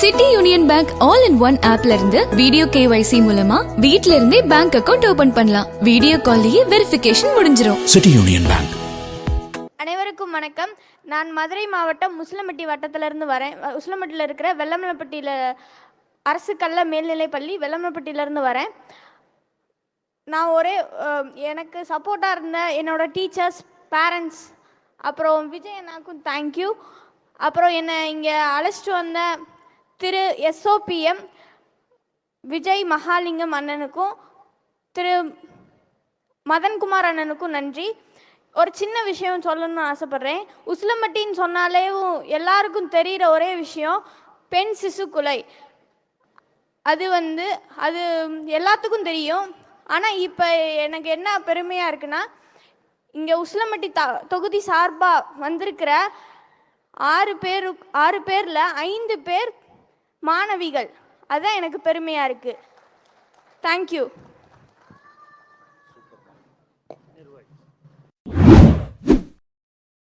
City Union Bank all in one ஆப்ல இருந்து video KYC மூலமா வீட்ல இருந்தே பேங்க் அக்கவுண்ட் ஓபன் பண்ணலாம். வீடியோ கால்லயே வெரிஃபிகேஷன் முடிஞ்சிரும். City Union Bank. அனைவருக்கும் வணக்கம். நான் மதுரை மாவட்டம் முஸ்லம்பட்டி வட்டத்திலிருந்து வரேன். உசிலம்பட்டியில் இருக்கிற வெள்ளமலப்பட்டியில் அரசு கல்ல மேல்நிலைப்பள்ளி வெள்ளமலப்பட்டியிலேருந்து வரேன். நான் ஒரே எனக்கு சப்போர்ட்டாக இருந்த என்னோட டீச்சர்ஸ் பேரண்ட்ஸ் அப்புறம் விஜய் அண்ணாக்கும் தேங்க்யூ அப்புறம் என்னை இங்கே அழைச்சிட்டு வந்த திரு எஸ்ஓபிஎம் விஜய் மகாலிங்கம் அண்ணனுக்கும் திரு மதன்குமார் அண்ணனுக்கும் நன்றி. ஒரு சின்ன விஷயம் சொல்லணும்னு ஆசைப்பட்றேன். உசிலம்பட்டின்னு சொன்னாலேவும் எல்லாருக்கும் தெரிகிற ஒரே விஷயம் பெண் சிசு கொலை. அது வந்து அது எல்லாத்துக்கும் தெரியும். ஆனால் இப்போ எனக்கு என்ன பெருமையாக இருக்குன்னா இங்கே உசிலம்பட்டி த தொகுதி சார்பாக வந்திருக்கிற ஆறு பேரு ஆறு பேரில் ஐந்து பேர் மாணவிகள். அதுதான் எனக்கு பெருமையாக இருக்குது தேங்க்யூ